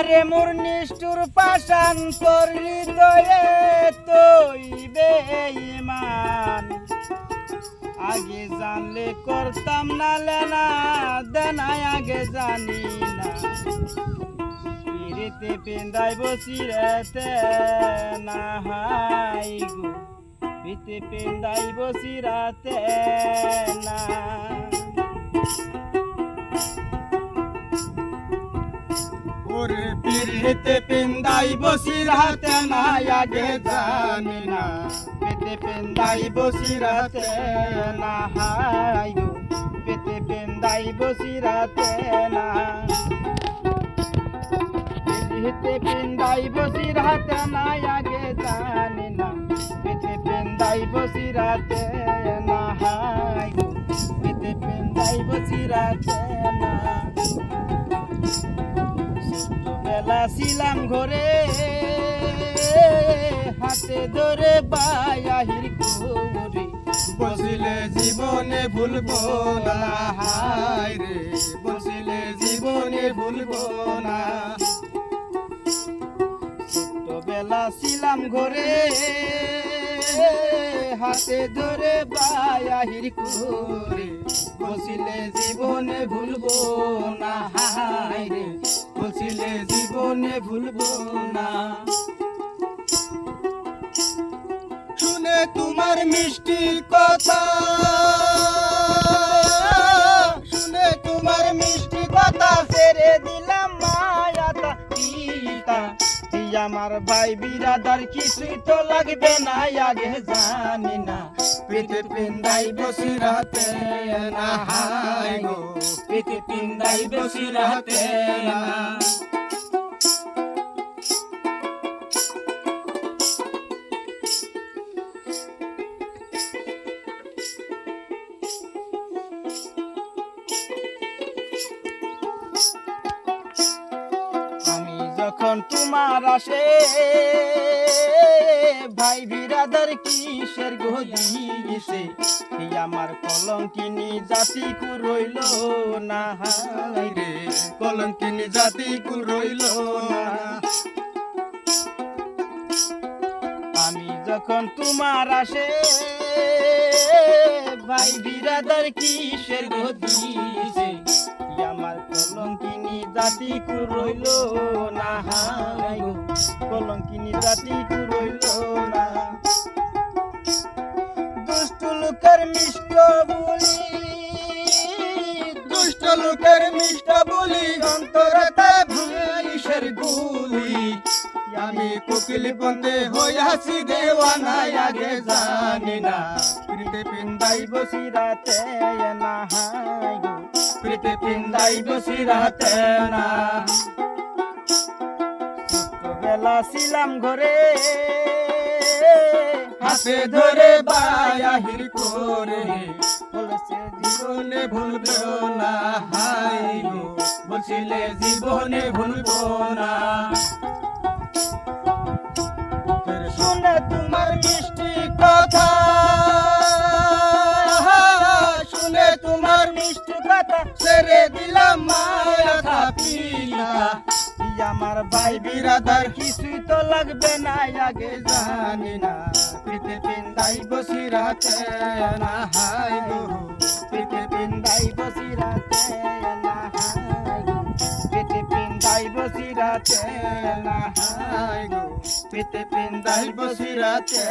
আরে মোর নিষ্ঠুর পাশান তোর হৃদয়ে তুই আগে জানলে করতাম না লেনা দেনাই আগে জানি না। পিড়িতে পেন্দাই বসি রেতে না হাই গো। পিতে পেন্দাই বসি রাতে না ওরে পিড়িতে পিন্দাই বসি রাতে না আগে জানি না পেতে পেন্দাই বসি রাতে না হাই গো পেতে পেন্দাই বসি রাতে না। পেতে পেন্দাই বসি রাতে না আগে জানি না পেতে পেন্দাই বসি রাতে না হাই গো পেতে পেন্দাই বসি রাতে বেলা ঘরে, হাতে ধরে বায়াহির করে বসিলে জীবনে ভুলবো না, হায় রে বসিলে জীবনে ভুলবো না। বেলা ছিলাম ঘরে হাতে ধরে বায়াহির করে বসিলে জীবনে ভুলবো না হাই রে বসিলে জীবনে ভুলবো না। শুনে তোমার মিষ্টি কথা আমার ভাই বিরাদার কিছুই তো লাগবে না, আগে জানি না। পেতে পিন্দাই বসি রাতে না, হায় গো। পেতে পিন্দাই বসি রাতে না। যখন তোমার আসে। ভাই বিরাদার কিসের গদিছে এই আমার কলঙ্কিনী জাতি রইল না রে। কলঙ্কিনী জাতি রইল না। আমি যখন তোমার আসে, ভাই বিরাদার কিসের আমার জাতি রইল না হাই কলঙ্কিনী জাতি রইল না। দুষ্ট লোকের মিষ্ট বলি, দুষ্ট লোকের মিষ্ট বলি অন্তরতে ভাইসের গুলি। আমি কোকিল বন্দে হইয়াছি দেওয়ানা আগে জানি না। প্রীতে পিন্দাই বসি রাতে না প্রীতে পিন্দাই বসি রাতে না ছোটবেলা ছিলাম ঘরে হাতে ধরে বায়াহির করে বলেছে জীবনে ভুলবে না হাই বলছিলে জীবনে ভুলবো না শুনে তোমার মিষ্টি কথা ছেড়ে মায়া পিতা এই আমার ভাই বিরাদার কিছুই তো লাগবে না আগে জানি না। প্রীতে পিন্দাই বসি রাতে না হাই গো। পেটে পিন্দাই বসি রাতে না হাই গো। পেটে পিন্দাই বসি রাতে না হাই গো। পেটে পিন্দাই বসি রাতে